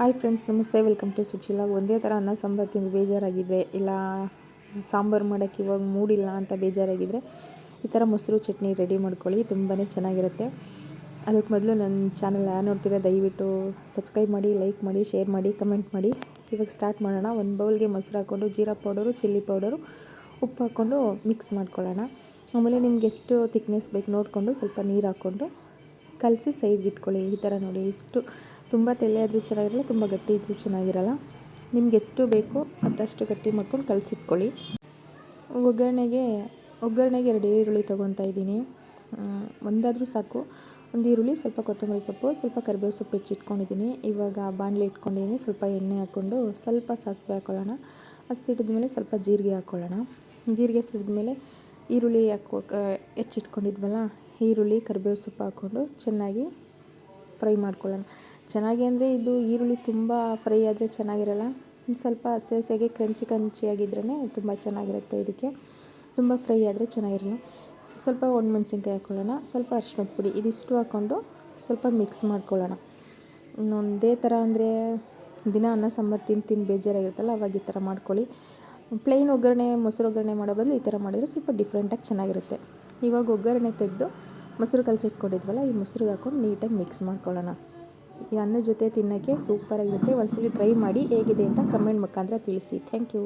Hi friends, ನಮಸ್ತೆ. Welcome to Suchila ಒಂದೇ ಥರ ಅನ್ನ ಸಾಂಬಾರು ತಿಂದು ಬೇಜಾರಾಗಿದ್ದರೆ ಇಲ್ಲ ಸಾಂಬಾರು ಮಾಡೋಕ್ಕೆ ಇವಾಗ ಮೂಡಿಲ್ಲ ಅಂತ ಬೇಜಾರಾಗಿದ್ದರೆ ಈ ಥರ ಮೊಸರು ಚಟ್ನಿ ರೆಡಿ ಮಾಡ್ಕೊಳ್ಳಿ. ತುಂಬಾ ಚೆನ್ನಾಗಿರುತ್ತೆ. ಅದಕ್ಕೆ ಮೊದಲು ನನ್ನ ಚಾನಲ್ ಯಾರು ನೋಡ್ತೀರಾ, ದಯವಿಟ್ಟು ಸಬ್ಸ್ಕ್ರೈಬ್ ಮಾಡಿ ಲೈಕ್ ಮಾಡಿ ಶೇರ್ ಮಾಡಿ ಕಮೆಂಟ್ ಮಾಡಿ. ಇವಾಗ ಸ್ಟಾರ್ಟ್ ಮಾಡೋಣ. ಒಂದು ಬೌಲ್ಗೆ ಮೊಸರು ಹಾಕ್ಕೊಂಡು, ಜೀರಾ ಪೌಡರು, ಚಿಲ್ಲಿ ಪೌಡರು, ಉಪ್ಪು ಹಾಕ್ಕೊಂಡು ಮಿಕ್ಸ್ ಮಾಡ್ಕೊಳ್ಳೋಣ. ಆಮೇಲೆ ನಿಮ್ಗೆ ಎಷ್ಟು ತಿಕ್ನೆಸ್ ಬೇಕು ನೋಡಿಕೊಂಡು ಸ್ವಲ್ಪ ನೀರು ಹಾಕ್ಕೊಂಡು ಕಲಸಿ ಸೈಡ್ಗೆ ಇಟ್ಕೊಳ್ಳಿ. ಈ ಥರ ನೋಡಿ, ಇಷ್ಟು ತುಂಬ ತೆಳ್ಳೆಯಾದರೂ ಚೆನ್ನಾಗಿರಲ್ಲ, ತುಂಬ ಗಟ್ಟಿ ಇದ್ದರೂ ಚೆನ್ನಾಗಿರಲ್ಲ. ನಿಮ್ಗೆ ಎಷ್ಟು ಬೇಕೋ ಅದಷ್ಟು ಗಟ್ಟಿ ಮಾಡ್ಕೊಂಡು ಕಲಸಿಟ್ಕೊಳ್ಳಿ. ಒಗ್ಗರಣೆಗೆ ಒಗ್ಗರಣೆಗೆ ಎರಡು ಈರುಳ್ಳಿ ತೊಗೊತಾ ಇದ್ದೀನಿ. ಒಂದಾದರೂ ಸಾಕು. ಒಂದು ಈರುಳ್ಳಿ, ಸ್ವಲ್ಪ ಕೊತ್ತಂಬರಿ ಸೊಪ್ಪು, ಸ್ವಲ್ಪ ಕರಿಬೇವು ಸೊಪ್ಪು ಹೆಚ್ಚಿಟ್ಕೊಂಡಿದ್ದೀನಿ. ಇವಾಗ ಬಾಣಲೆ ಇಟ್ಕೊಂಡಿದ್ದೀನಿ. ಸ್ವಲ್ಪ ಎಣ್ಣೆ ಹಾಕ್ಕೊಂಡು ಸ್ವಲ್ಪ ಸಾಸಿವೆ ಹಾಕ್ಕೊಳ್ಳೋಣ ಅದು ಸಿಡಿದ್ಮೇಲೆ ಸ್ವಲ್ಪ ಜೀರಿಗೆ ಹಾಕ್ಕೊಳ್ಳೋಣ ಜೀರಿಗೆ ಸಿಡಿದ್ಮೇಲೆ ಈರುಳ್ಳಿ ಹಾಕೋ ಹೆಚ್ಚಿಟ್ಕೊಂಡಿದ್ವಲ್ಲ, ಈರುಳ್ಳಿ ಕರಿಬೇವು ಸೊಪ್ಪು ಹಾಕ್ಕೊಂಡು ಚೆನ್ನಾಗಿ ಫ್ರೈ ಮಾಡ್ಕೊಳ್ಳೋಣ. ಚೆನ್ನಾಗಿ ಅಂದರೆ ಇದು ಈರುಳ್ಳಿ ತುಂಬ ಫ್ರೈ ಆದರೆ ಚೆನ್ನಾಗಿರಲ್ಲ. ಸ್ವಲ್ಪ ಹಸಿ ಹಸಿಯಾಗಿ ಕಂಚಿ ಕ್ರಂಚಿಯಾಗಿದ್ರೇ ತುಂಬ ಚೆನ್ನಾಗಿರುತ್ತೆ ಇದಕ್ಕೆ. ತುಂಬ ಫ್ರೈ ಆದರೆ ಚೆನ್ನಾಗಿರಲ್ಲ. ಸ್ವಲ್ಪ ಒಣಮೆಣ್ಸಿನ್ಕಾಯಿ ಹಾಕ್ಕೊಳ್ಳೋಣ, ಸ್ವಲ್ಪ ಅರ್ಶಿಣದ ಪುಡಿ ಇದಿಷ್ಟು ಹಾಕ್ಕೊಂಡು ಸ್ವಲ್ಪ ಮಿಕ್ಸ್ ಮಾಡ್ಕೊಳ್ಳೋಣ. ಒಂದೇ ಥರ ಅಂದರೆ ದಿನ ಅನ್ನ, ಸಾಂಬಾರು ತಿಂದು ತಿಂದು ಬೇಜಾರಾಗಿರುತ್ತಲ್ಲ, ಅವಾಗ ಈ ಥರ ಮಾಡ್ಕೊಳ್ಳಿ. ಪ್ಲೈನ್ ಒಗ್ಗರಣೆ, ಮೊಸರು ಒಗ್ಗರಣೆ ಮಾಡೋ ಬದಲು ಈ ಥರ ಮಾಡಿದರೆ ಸ್ವಲ್ಪ ಡಿಫ್ರೆಂಟಾಗಿ ಚೆನ್ನಾಗಿರುತ್ತೆ. ಇವಾಗ ಒಗ್ಗರಣೆ ತೆಗೆದು ಮೊಸರು ಕಲಸಿಟ್ಕೊಂಡಿದ್ವಲ್ಲ, ಈ ಮೊಸರಿಗೆ ಹಾಕೊಂಡು ನೀಟಾಗಿ ಮಿಕ್ಸ್ ಮಾಡ್ಕೊಳ್ಳೋಣ. ಈ ಅನ್ನದ ಜೊತೆ ತಿನ್ನೋಕ್ಕೆ ಸೂಪರಾಗಿರುತ್ತೆ ಒಂದ್ಸಲಿ ಟ್ರೈ ಮಾಡಿ ಹೇಗಿದೆ ಅಂತ ಕಮೆಂಟ್ ಮುಖಾಂತರ ತಿಳಿಸಿ. Thank you